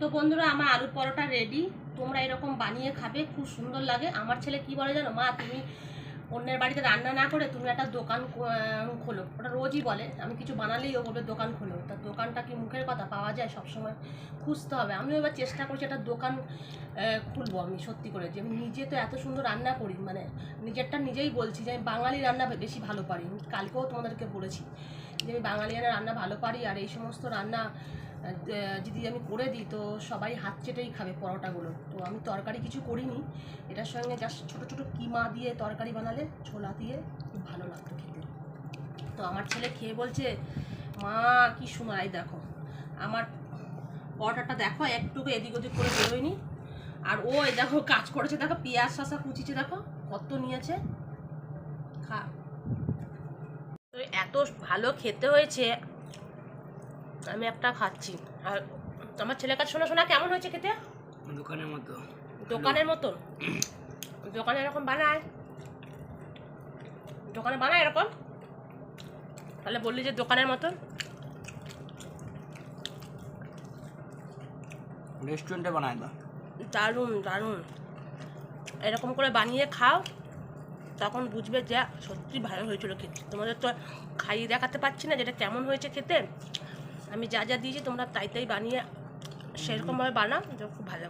তো বন্ধুরা, আমার আলু পরোটা রেডি তোমরা এরকম বানিয়ে খাবে, খুব সুন্দর লাগে। আমার ছেলে কি বলে জানো? মা, তুমি অন্যের বাড়িতে রান্না না করে তুমি একটা দোকান খোলো। ওটা রোজই বলে। আমি কিছু বানালেই ও বলবে, দোকান খোলো। তা দোকানটা কি মুখের কথা? পাওয়া যায় সবসময়। খুঁজতে হবে। আমিও এবার চেষ্টা করছি একটা দোকান খুলবো আমি, সত্যি করে। যে আমি নিজে তো এত সুন্দর রান্না করি মানে নিজেরটা নিজেই বলছি যে আমি বাঙালি রান্না বেশি ভালো পারি। কালকেও তোমাদেরকে বলেছি যে আমি বাঙালি রান্না ভালো পারি, আর এই সমস্ত রান্না যদি আমি করে দিই, তো সবাই হাত চেটেই খাবে পরোটাগুলো। তো আমি তরকারি কিছু করিনি। এটার সঙ্গে জাস্ট ছোটো ছোটো কিমা দিয়ে তরকারি বানালে ছোলা দিয়ে খুব ভালো লাগতো খেতে। তো আমার ছেলে খেয়ে বলছে, মা, কি শোনাই দেখো। আমার পরোটাটা দেখো, একটুকু এদিক ওদিক করে বেরোয়নি। আর ও দেখো কাজ করেছে, দেখো পেঁয়াজ শসা কুচিছে দেখো কত নিয়েছে। খা তো এত ভালো খেতে হয়েছে। আমি একটা খাচ্ছি। আর আমার ছেলের কাছে শোনা শোনা কেমন হয়েছে খেতে? দোকানের মতো। দোকানের মতন দোকানে এরকম বানায়। দোকানে বানায় এরকম? তাহলে বললি যে দোকানের মতন রেস্টুরেন্টে বানায় দাও দারুণ দারুণ। এরকম করে বানিয়ে খাও তখন বুঝবে যে সত্যি ভালো হয়েছিল খেতে। তোমাদের তো খাইয়ে দেখাতে পারছি না যেটা কেমন হয়েছে খেতে। আমি যা যা দিয়েছি তোমরা তাই তাই বানিয়ে সেরকমভাবে বানাও যে খুব ভালো